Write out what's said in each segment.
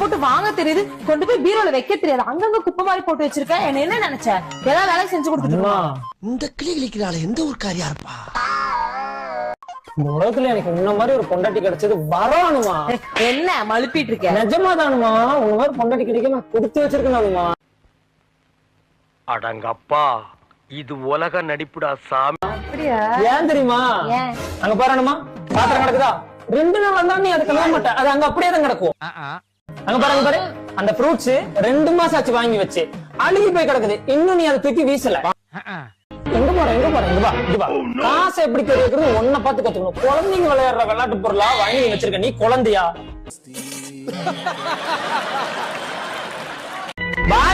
போட்டு வாங்க தெரியுது. கொண்டு போய் பீரோல வைக்க தெரியாது. அங்கங்க குப்பை மாதிரி போட்டு வச்சிருக்க. என்ன என்ன நினைச்ச? ஏதாவது வேலை செஞ்சு கொடுத்துட்டு அம்மா. இந்த கிளி கிளிக்கிறாள் எந்த ஒரு காரியா இருப்பா? இந்த உலகத்துல எனக்கு உன்ன மாதிரி ஒரு பொண்டாட்டி கிடைச்சது வரானுமா? என்ன மழுப்பிட்டு இருக்க? நிஜமா தானுமா உன்ன மாதிரி பொண்டாட்டி கிடைக்க நான் கொடுத்து வச்சிருக்கணுமா அடங்கப்பா. இது உலக நடிப்புடா சாமி. ஏன் தெரியுமா? அங்க பாருணுமா பாத்திரம் கிடக்குதா? ரெண்டு நாள் தான் நீ அதுக்கு நம்ப மாட்டேன் அது அங்க அப்படியே தான் கிடக்கும். அங்க பாருங்க பாரு. அந்த ஃப்ரூட்ஸ் ரெண்டு மாசம் ஆச்சு வாங்கி வச்சு. அழுகி போய் கிடக்குது. இன்னும் நீ அதை தூக்கி வீசல. எங்க போற எங்க போற இங்க வா இங்க வா. காசை எப்படி தெரியுது ஒன்ன பார்த்து கத்துக்கணும். குழந்தைங்க விளையாடுற விளையாட்டு பொருளா வாங்கி வச்சிருக்க நீ குழந்தையா?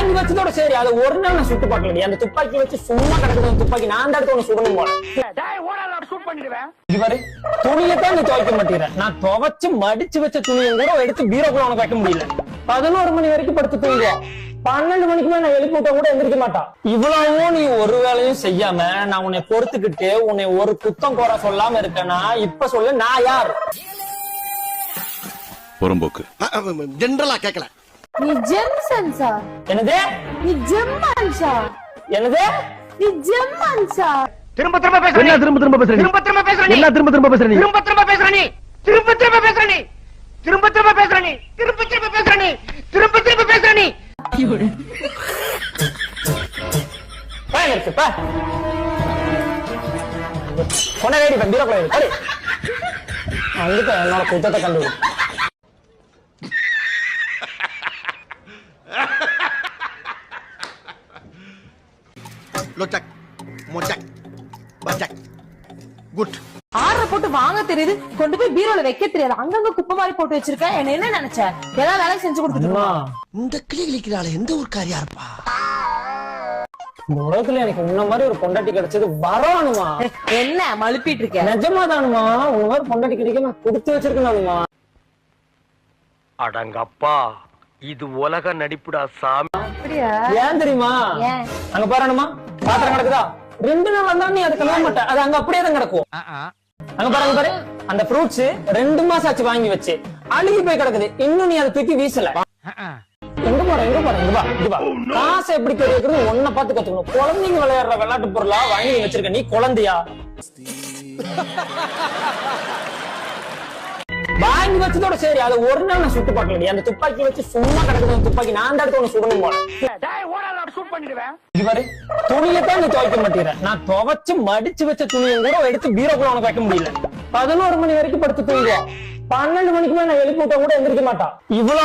வாங்கி வச்சதோட சரி அது ஒரு நாள் நான் சுட்டு பார்க்கல அந்த துப்பாக்கி வச்சு சும்மா கிடக்குது அந்த துப்பாக்கி நான் இடத்துல ஒண்ணு சுடணும் போல. இது பாரு துணியத்தான் நீ துவைக்க மாட்டேங்கிற. நான் துவைச்சு மடிச்சு வச்ச துணியை கூட எடுத்து பீரோக்குள்ள உனக்கு வைக்க முடியல. பதினோரு மணி வரைக்கும் படுத்து தூங்குவோம் பன்னெண்டு மணிக்கு மேல நான் எழுப்பி விட்டா கூட எந்திரிக்க மாட்டான் இவ்வளவும் நீ ஒரு வேலையும் செய்யாம நான் உன்னை பொறுத்துக்கிட்டு உன்னை ஒரு குத்தம் குறை சொல்லாம இருக்கேனா இப்ப சொல்லு நான் யார்? புறம்போக்கு. ஜென்ரலா கேட்கல நீ ஜெம்சன்ஸா என்னது? நீ ஜெம்மன்ஸா என்னது? நீ ஜெம்மன்ஸா திரும்ப திரும்ப பேசுற என்ன திரும்ப திரும்ப பேசுற திரும்ப திரும்ப பேசுற என்ன திரும்ப திரும்ப பேசுற திரும்ப திரும்ப பேசுற நீ. திரும்ப திரும்ப பேசுற நீ. திரும்ப திரும்ப பேசுற நீ. திரும்ப திரும்ப பேசுற நீ. திரும்ப திரும்ப பேசுற நீ. இருக்கு பா. கொண்டை வேடி போடி. அங்கிட்ட என்னோட குத்தத்தை கண்டுபிடி. லொச்சக் மொச்சக் பச்சக் குட் ஆர்டர போட்டு வாங்க தெரியுது. கொண்டு போய் பீரோல வைக்க தெரியாது. அங்கங்க குப்பை மாதிரி போட்டு வச்சிருக்க. என்ன என்ன நினைச்ச? ஏதாவது வேலை செஞ்சு அம்மா இந்த கிளி கிளிக்கிறாள் எந்த ஒரு காரியா இருப்பா? இந்த உலகத்துல எனக்கு உன்ன மாதிரி ஒரு பொண்டாட்டி கிடைச்சது வரானுமா என்ன மழுப்பிட்டு இருக்க? நிஜமா தானுமா உன்ன மாதிரி பொண்டாட்டி கிடைக்க நான் கொடுத்து வச்சிருக்கணுமா அடங்கப்பா இது உலக நடிப்புடா சாமி. அப்படியா? ஏன் தெரியுமா? அங்க பாருணுமா பாத்திரம் கிடக்குதா? ரெண்டு நாள் தான் நீ அதுக்கு நம்ப மாட்டேன் அது அங்க அப்படியே தான் கிடக்கும். அங்க பாருங்க பாரு. அந்த ஃப்ரூட்ஸ் ரெண்டு மாசம் ஆச்சு வாங்கி வச்சு. அழுகி போய் கிடக்குது. இன்னும் நீ அதை தூக்கி வீசல. எங்க போற எங்க போற இங்க வா இங்க வா. காசை எப்படி தெரியுறது ஒன்ன பார்த்து கத்துக்கணும். குழந்தைங்க விளையாடுற விளையாட்டு பொருளா வாங்கி நீ வச்சிருக்க. நீ குழந்தையா? வாங்கி வச்சதோட சரி அது ஒரு நாள் நான் சுட்டு பார்க்கல. அந்த துப்பாக்கி வச்சு சும்மா கிடக்குது. அந்த துப்பாக்கி நான் அந்த இடத்துல ஒண்ணு சுடணும்? போல இது பாரு துணியத்தான் நீ துவைக்க மாட்டேங்கிற. நான் துவைச்சு மடிச்சு வச்ச துணியை கூட எடுத்து பீரோக்குள்ள உனக்கு வைக்க முடியல. பதினோரு மணி வரைக்கும் படுத்து தூங்குவோம் பன்னெண்டு மணிக்கு மேல நான் எழுப்பி விட்டா கூட எந்திரிக்க மாட்டான் இவ்வளவு